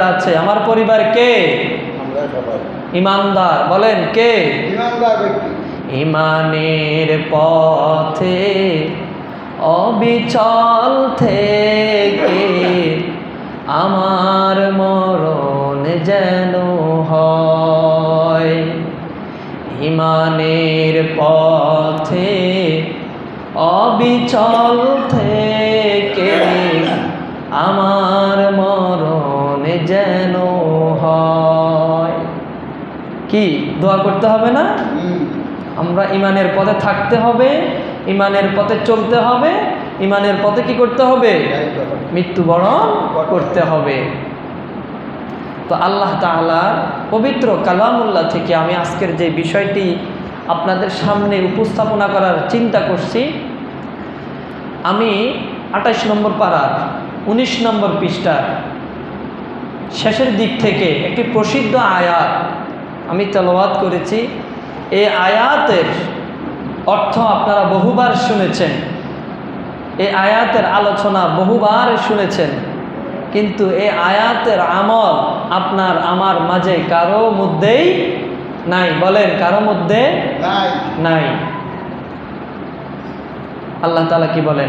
আছে। আমার পরিবার কে? আমরা ইমানদার বলেন কে? ইমানের পথে অবিচল থেকে আমার মরণ যেন হয়। ইমানের পথে অবিচল থেকে দোয়া করতে হবে না। আমরা ইমানের পথে থাকতে হবে ইমানের পথে চলতে হবে ইমানের পথে কি করতে হবে। মৃত্যুবরণ করতে হবে। তো আল্লাহ তাআলার পবিত্র কালামুল্লাহ থেকে আমি আজকের যে বিষয়টি আপনাদের সামনে উপস্থাপনা করার চিন্তা করছি আমি আঠাশ নম্বর পাড়ার উনিশ নম্বর পৃষ্ঠার শেষের দিক থেকে একটি প্রসিদ্ধ আয়াত আমি তেলাওয়াত করেছি। এই আয়াতের অর্থ আপনারা বহুবার শুনেছেন। এই আয়াতের আলোচনা বহুবার শুনেছেন। কিন্তু এই আয়াতের আমল আপনার আমার মাঝে কারও মধ্যেই নাই। বলেন কারও মধ্যে নাই। আল্লাহ তাআলা কি বলেন?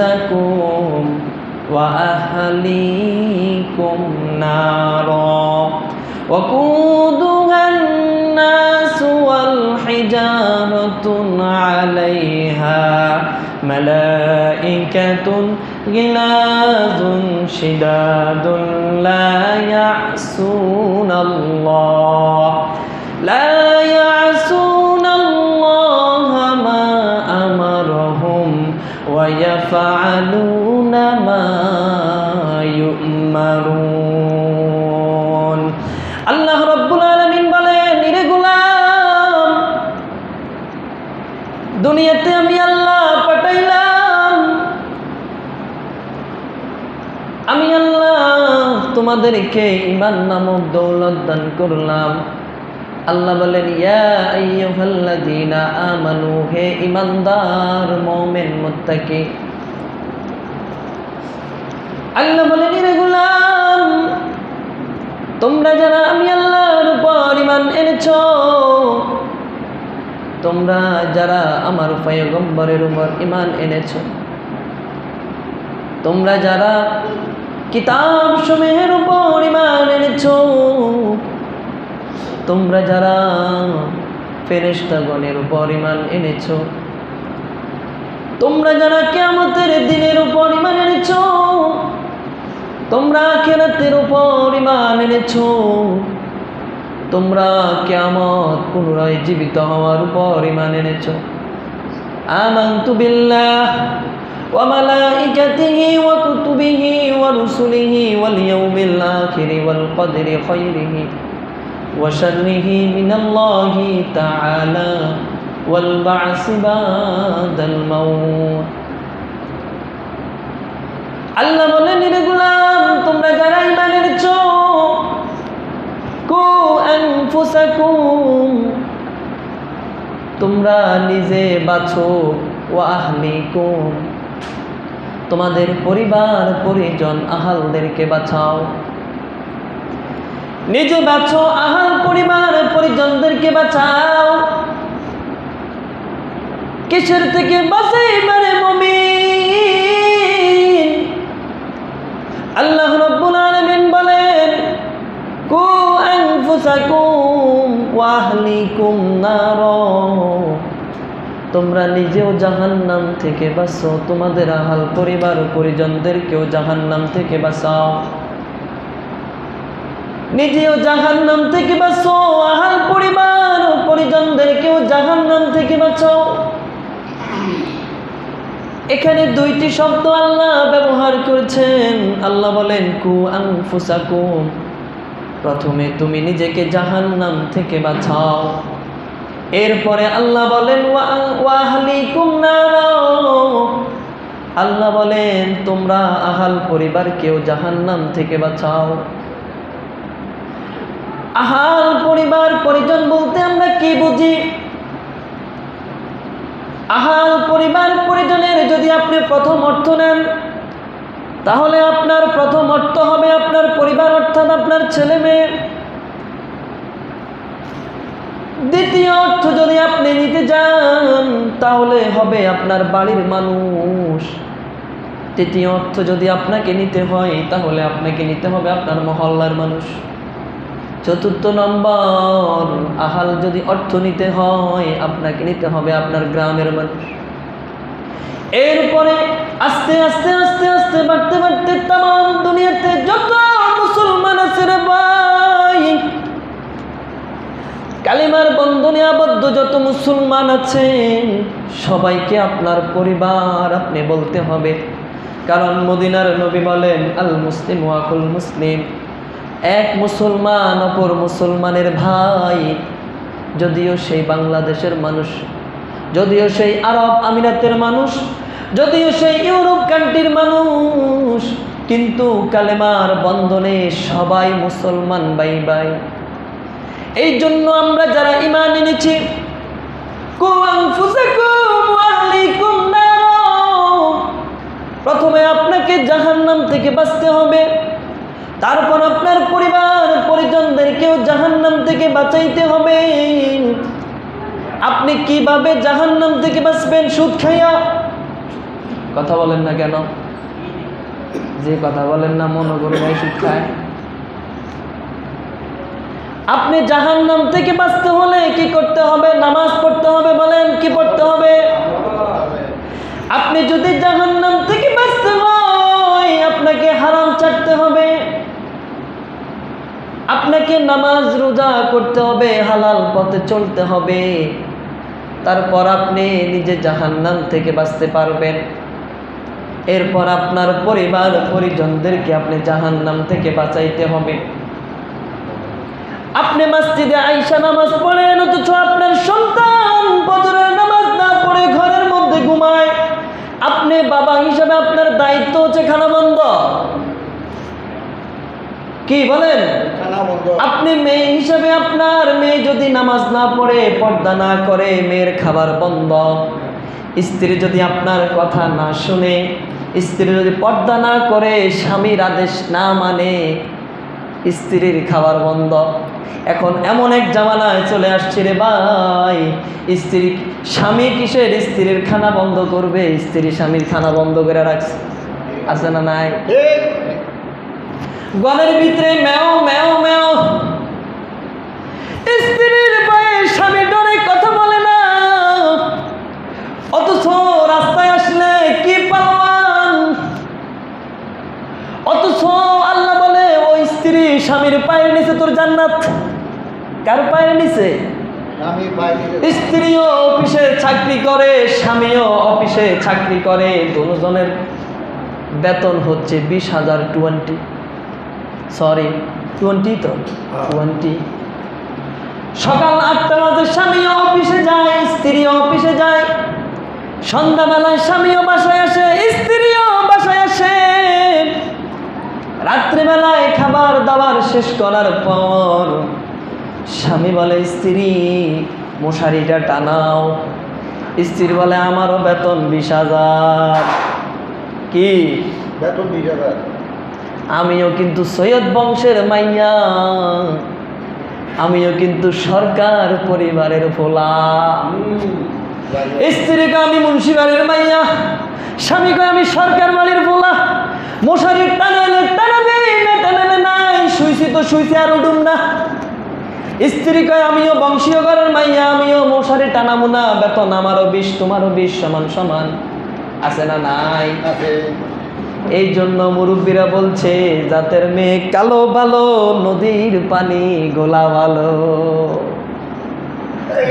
أنفسكم وأهليكم نارا وقودها الناس والحجارة عليها ملائكة غلاظ شداد لا يعصون الله ويفعلون ما يؤمرون আল্লাহ রব্বুল আলামিন বলেন নিরে গোলাম দুনিয়াতে আমি আল্লাহ পাঠাইলাম আমি আল্লাহ তোমাদেরকে ইমান নামক দৌলত দান করলাম আল্লাহ বলেন ইয়া আইয়ুহাল্লাযীনা আমানু হে ইমানদার মুমিন মুত্তাকি আল্লাহ বলেন রে গোলাম, তোমরা যারা আমি আল্লাহর উপর ইমান এনেছো, তোমরা যারা আমার পয়গম্বরের উপর ইমান এনেছ, তোমরা যারা কিতাব সমূহের উপর ইমান এনেছো, তোমরা যারা ফেরেশতাগণের উপর ইমান এনেছ, তোমরা যারা কিয়ামতের দিনের উপর ইমান এনেছো তোমরা আখিরাতের উপর ইমান এনেছো তোমরা কিয়ামত পুনরায় জীবিত হওয়ার উপর ইমান এনেছো আমানতু বিল্লাহ وملائكته وكتبه ورسله واليوم الآخر والقدر خيره وشره من الله تعالى والبعث بعد الموت আল্লাহ বলেন রে গুলাম তোমরা যারা ইমান এনেছো আনফুসাকুম, তোমরা নিজে বাছো ও আহলিকুম তোমাদের পরিবার, পরিজন, আহালদেরকে বাঁচাও। নিজে বাঁচো, আহাল, পরিবার, পরিজনদেরকে বাঁচাও। কিসের থেকে বাঁচে মানে মমিন আল্লাহ রব্বুল আলামিন বলেন কু আনফুসাকুম ওয়া নার। তোমরা নিজেও জাহান্নাম থেকে বাঁচো, তোমাদের আহাল পরিবার পরিজনদেরকেও জাহান্নাম থেকে বাঁচাও। নিজেও জাহান্নাম থেকে বাঁচো, আহাল পরিবার পরিজনদেরকেও জাহান্নাম থেকে বাঁচাও। এখানে দুইটি শব্দ আল্লাহ ব্যবহার করেছেন। আল্লাহ বলেন, কু আনফুসাকুম। প্রথমে তুমি নিজেকে জাহান্নাম থেকে বাঁচাও। এরপরে আল্লাহ বলেন আল্লাহ বলেন, তোমরা আহাল পরিবার পরিবারকেও জাহান্নাম থেকে বাঁচাও। আহাল পরিবার পরিজন বলতে আমরা কি বুঝি? আহাল পরিবার পরিজনের যদি আপনি প্রথম অর্থ নেন তাহলে আপনার প্রথম অর্থ হবে আপনার পরিবার, অর্থাৎ আপনার ছেলে মেয়ে। দ্বিতীয় অর্থ যদি আপনি নিতে যান তাহলে হবে আপনার বাড়ির মানুষ। তৃতীয় অর্থ যদি আপনাকে নিতে হয়, তাহলে আপনাকে নিতে হবে আপনার মহল্লার মানুষ। চতুর্থ নম্বর, আহাল যদি অর্থ নিতে হয়, আপনাকে নিতে হবে আপনার গ্রামের মানুষ। এরপরে আস্তে আস্তে আস্তে আস্তে, বাড়তে বাড়তে তাম দুনিয়াতে যত মুসলমান আছে রে ভাই, কালিমার বন্ধনে আবদ্ধ যত মুসলমান আছেন সবাইকে আপনার পরিবার আপনি বলতে হবে। কারণ মদিনার নবী বলেন, আল মুসলিম ওয়াকুল মুসলিম। এক মুসলমান অপর মুসলমানের ভাই, যদিও সেই বাংলাদেশের মানুষ, যদিও সেই আরব আমিরাতের মানুষ যদিও সেই ইউরোপ কান্ট্রির মানুষ, কিন্তু কালেমার বন্ধনে সবাই মুসলমান বাই বাই এই জন্য আমরা যারা ইমান এনেছি। প্রথমে আপনাকে জাহান্নাম থেকে বাঁচতে হবে, তারপর আপনার পরিবার, পরিজনদেরকেও জাহান্নাম থেকে বাঁচাইতে হবে। আপনি কীভাবে জাহান্নাম থেকে বাঁচবেন সুদ খাইয়া? কথা বলেন না কেন? যে কথা বলেন না মনে নাই সুদ খায়। আপনি জাহান্নাম থেকে বাঁচতে হলে কি করতে হবে? নামাজ পড়তে হবে বলেন, কি পড়তে হবে? আপনি যদি জাহান্নাম থেকে বাঁচতে হয়, আপনাকে হারাম ছাড়তে হবে। আপনাকে নামাজ, রোজা করতে হবে, হালাল পথে চলতে হবে। তারপর আপনি নিজে জাহান্নাম থেকে বাঁচতে পারবেন। এরপর আপনার পরিবার পরিজনদেরকে আপনি জাহান্নাম থেকে বাঁচাইতে হবে। আপনি মসজিদে আইসা নামাজ পড়েন অথচ আপনার সন্তান বদরের নামাজ না পড়ে ঘরের মধ্যে ঘুমায়। আপনি বাবা হিসাবে আপনার দায়িত্ব হচ্ছে খানা বন্ধ কি বলেন? আপনি মেয়ে হিসাবে আপনার মেয়ে যদি নামাজ না পড়ে পর্দা না করে মেয়ের খাবার বন্ধ। স্ত্রী যদি আপনার কথা না শুনে স্ত্রী যদি পর্দা না করে স্বামীর আদেশ না মানে স্ত্রীর খাবার বন্ধ। এখন এমন এক জামানায় চলে আসছে রে ভাই, স্ত্রী স্বামী কিসের? স্ত্রীর খানা বন্ধ করবে, স্ত্রী স্বামীর খানা বন্ধ করে রাখছে। আছে না নাই? গলের ভিতরে ম্যাও ম্যাও ম্যাও। স্ত্রীর স্বামীর পায়ের নিচে তোর জান্নাত। কার পায়ের নিচে? স্ত্রীও অফিসে চাকরি করে স্বামীও অফিসে চাকরি করে। দুজনের বেতন হচ্ছে বিশ হাজার টোয়েন্টি। সরি টোয়েন্টি তো? টোয়েন্টি। সকাল আটটা বাজে স্বামীও অফিসে যায় স্ত্রীও অফিসে যায়। সন্ধ্যাবেলায় স্বামীও বাসায় রাত্রিবেলায় খাবার দাবার শেষ করার পর স্বামী বলে স্ত্রী মশারিটা টানাও। স্ত্রী বলে আমারও বেতন বিশ হাজার। কি? বেতন বিশ হাজার। আমিও কিন্তু সৈয়দ বংশের মাইয়া। আমিও কিন্তু সরকার পরিবারের ফোলা। স্ত্রীকে আমি মুন্সিবাড়ির মাইয়া স্বামীকে আমি সরকার বাড়ির ফোলা। মশারির টানালে টানাবে না টানালে নাই শুইছি তো শুইছি আর উঠুম না। স্ত্রী কয় আমিও বংশীয় ঘরের মাইয়া আমিও মশারি টানাবো না বেতন আমারও বিষ তোমারও বিষ সমান সমান। আছে না নাই? এই জন্য মুরব্বীরা বলছে জাতের মেয়ে কালো ভালো নদীর পানি গোলা ভালো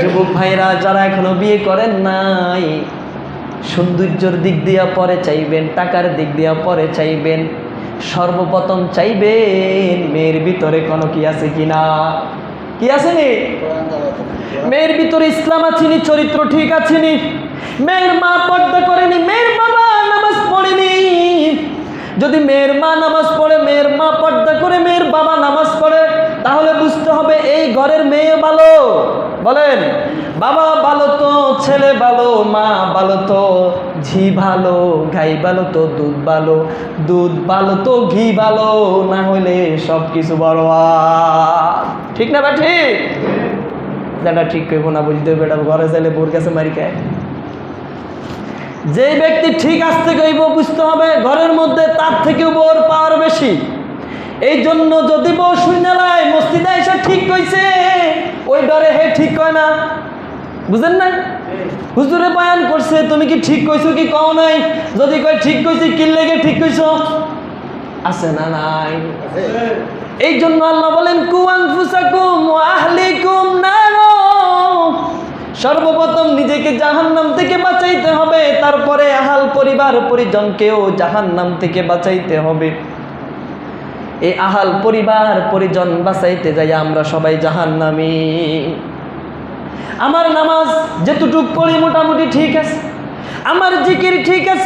যুবক ভাইরা যারা এখনও বিয়ে করেন নাই সৌন্দর্যর দিক দিয়া পরে চাইবেন, টাকার দিক দিয়া পরে চাইবেন। সর্বপ্রথম চাইবেন, মেয়ের ভিতরে কোনো কি আছে কি আছে নি? কোরআন দ্বারা তো। মেয়ের ভিতরে ইসলাম আছেনি চরিত্র ঠিক আছেনি মেয়ের মা পর্দা করেনি, মেয়ের বাবা নামাজ পড়েনি। যদি মেয়ের মা নামাজ পড়ে, মেয়ের মা পর্দা করে, মেয়ের বাবা নামাজ পড়ে, তাহলে বুঝতে হবে এই ঘরের মেয়ে ভালো। বলেন, বাবা ভালো তো, ছেলে ভালো, মা ভালো তো, ঝি ভালো, গাই ভালো তো, দুধ ভালো দুধ ভালো তো, ঘি ভালো, না হলে সব কিছু ঠিক না বা ঠিক? যেটা ঠিক করব না, বুঝতে বেটা, ঘরে চাইলে বোর কাছে মারি খায়। যেই ব্যক্তি ঠিক আসতে কইব, বুঝতে হবে ঘরের মধ্যে তার থেকেও বোর পাওয়ার বেশি। এই জন্য যদি বউ শুনে লাই মসজিদে এসে ঠিক কইছে, ওই ডরে হে ঠিক কয় না। বুঝেন না হুজুরে বয়ান করছে, তুমি কি ঠিক কইছো কি কও নাই? যদি কয় ঠিক কইছি কি লেগে ঠিক কইছো? আছে না নাই? এই জন্য আল্লাহ বলেন, কুয়াং ফুসাকুম আহলিকুম নারো। সর্বপ্রথম নিজেকে জাহান্নাম থেকে বাঁচাইতে হবে, তারপরে আহাল পরিবার পরিজনকেও জাহান্নাম থেকে বাঁচাইতে হবে। এই আহাল পরিবার, পরিজন বাঁচাইতে যাই আমরা সবাই জাহান নামি আমার নামাজ যেটুটুক পড়ি মোটামুটি ঠিক আছে। আমার জিকির ঠিক আছে